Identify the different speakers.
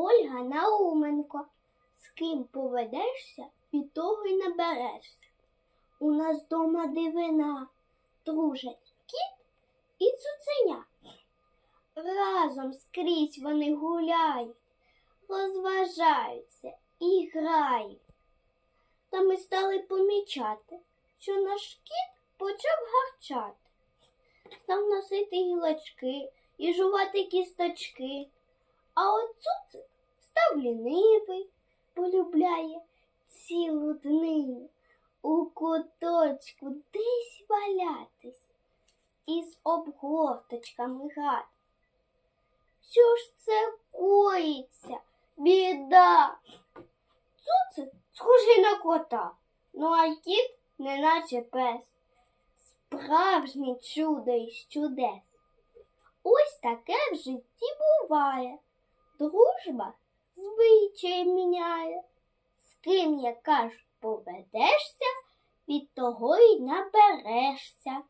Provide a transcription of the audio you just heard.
Speaker 1: Ольга Науменко. З ким поведешся, від того й наберешся. У нас дома дивина, дружать кіт і цуценя. Разом скрізь вони гуляють, розважаються і грають. Та ми стали помічати, що наш кіт почав гарчати. Став носити гілочки і жувати кісточки. А от лінивий, полюбляє цілу днину у куточку десь валятись із обгорточками грати. Що ж це коїться, біда? Цуцик схожий на кота, ну а кіт неначе пес. Справжнє чудо із чудес. Ось таке в житті буває. Дружба звичай міняє. З ким, як кажуть, поведешся, від того й наберешся.